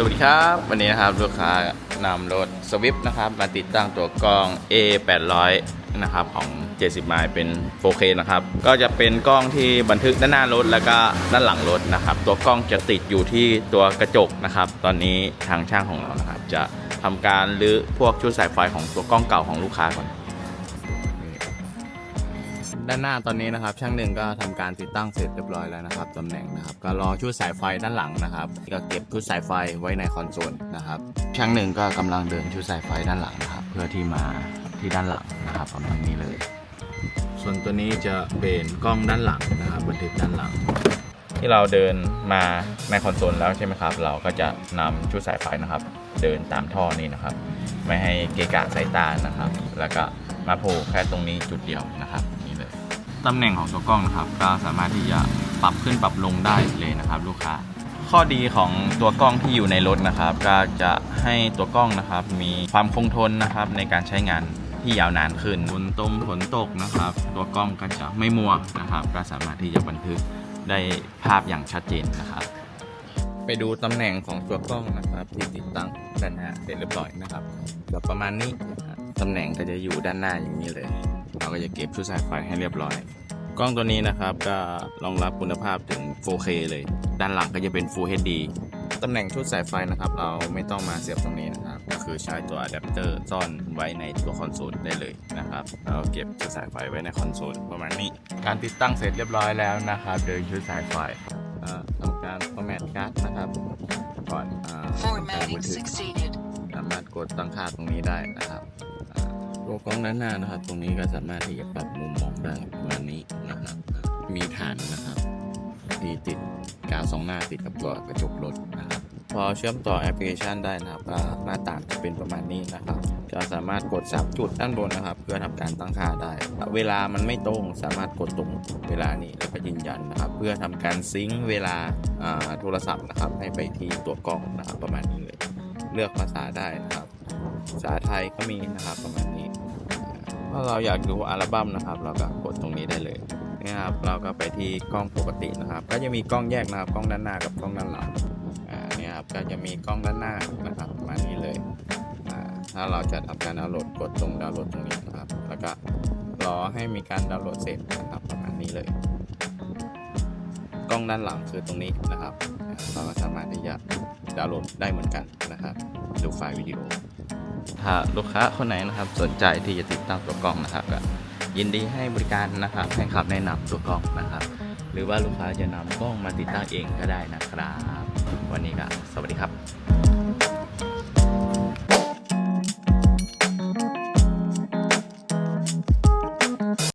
สวัสดีครับ วันนี้นะครับลูกค้านำรถสวิฟนะครับมาติดตั้งตัวกล้อง A 8 0 0นะครับของ 70ไมล์เป็น 4K นะครับก็จะเป็นกล้องที่บันทึกด้านหน้ารถแล้วก็ด้านหลังรถนะครับ ตัวกล้องจะติดอยู่ที่ตัวกระจกนะครับ ตอนนี้ทางช่างของเรานะครับ จะทำการรื้อพวกชุดสายไฟของตัวกล้องเก่าของลูกค้าก่อน ด้านหน้าตอนนี้นะครับ ช่างหนึ่งก็ทำการติดตั้งเสร็จเรียบร้อยแล้วนะครับตำแหน่งนะครับ ก็รอชุดสายไฟด้านหลังนะครับ ก็เก็บชุดสายไฟไว้ในคอนโซลนะครับ ช่างหนึ่งก็กำลังเดินชุดสายไฟด้านหลังนะครับ เพื่อที่มาที่ด้านหลังนะครับประมาณนี้เลย ส่วนตัวนี้จะเป็นกล้องด้านหลังนะครับบันทึกด้านหลัง ที่เราเดินมาในคอนโซลแล้วใช่ไหมครับ เราก็จะนำชุดสายไฟนะครับ เดินตามท่อนี้นะครับ ไม่ให้เกะกะสายตานะครับ แล้วก็มาโผล่แค่ตรงนี้จุดเดียวนะครับ ตำแหน่งของตัวกล้องนะครับ ก็สามารถที่จะปรับขึ้นปรับลงได้เลยนะครับลูกค้า ข้อดีของตัวกล้องที่อยู่ในรถนะครับ ก็จะให้ตัวกล้องนะครับ มีความคงทนนะครับในการใช้งานที่ยาวนานขึ้นฝนตมฝนตกนะครับ ตัวกล้องก็จะไม่มัวนะครับ ก็สามารถที่จะบันทึกได้ภาพอย่างชัดเจนนะครับ ไปดูตำแหน่งของตัวกล้องนะครับที่ติดตั้งด้านหน้าเสร็จเรียบร้อยนะครับก็ประมาณนี้ตำแหน่งก็จะอยู่ด้านหน้าอย่างนี้เลย ก็จะเก็บชุดสายไฟให้เรียบร้อย กล้องตัวนี้นะครับก็รองรับคุณภาพถึง 4K เลย ด้านหลังก็จะเป็น Full HD ตำแหน่งชุดสายไฟนะครับ เราไม่ต้องมาเสียบตรงนี้นะครับ ก็คือใช้ตัวอะแดปเตอร์ซ่อนไว้ในตัวคอนโซลได้เลยนะครับ เราเก็บชุดสายไฟไว้ในคอนโซลประมาณนี้ การติดตั้งเสร็จเรียบร้อยแล้วนะครับโดยชุดสายไฟก็ทำการ format การ์ดนะครับก่อนอ่าทำการบั Formatting นทึก succeeded. สามารถกดตั้งค่าตรงนี้ได้นะครับอ่า ตัวกล้องด้านหน้านะครับ ตรงนี้ก็สามารถที่จะปรับมุมมองได้ประมาณนี้นะครับ มีฐานนะครับที่ติดกาวสองหน้าติดกับตัวกระจกรถนะครับ พอเชื่อมต่อแอปพลิเคชันได้นะครับก็หน้าต่างจะเป็นประมาณนี้นะครับจะสามารถกดสามจุดด้านบนนะครับ เพื่อทำการตั้งค่าได้ เวลามันไม่ตรงสามารถกดตรงเวลานี้แล้วก็ยืนยันนะครับ เพื่อทำการซิงค์เวลาโทรศัพท์นะครับ ให้ไปที่ตัวกล้องนะครับประมาณนี้เลย เลือกภาษาได้นะครับ ภาษาไทยก็มีนะครับประมาณนี้ถ้าเราอยากดูอัลบั้มนะครับ เราก็กดตรงนี้ได้เลยนี่ครับ เราก็ไปที่กล้องปกตินะครับ ก็จะมีกล้องแยกนะครับกล้องด้านหน้ากับกล้องด้านหลังอ่าเนี่ยครับก็จะมีกล้องด้านหน้านะครับมานี้เลยอ่าถ้าเราจะทำการดาวน์โหลดกดตรงดาวน์โหลดตรงนี้นะครับ แล้วก็รอให้มีการดาวน์โหลดเสร็จนะครับประมาณนี้เลย กล้องด้านหลังคือตรงนี้นะครับ เราก็สามารถที่จะดาวน์โหลดได้เหมือนกันนะครับ ดูไฟล์วิดีโอ ถ้าลูกค้าคนไหนนะครับ สนใจที่จะติดตั้งตัวกล้องนะครับก็ยินดีให้บริการนะครับให้คำแนะนำตัวกล้องนะครับ หรือว่าลูกค้าจะนำกล้องมาติดตั้งเองก็ได้นะครับ วันนี้ก็สวัสดีครับ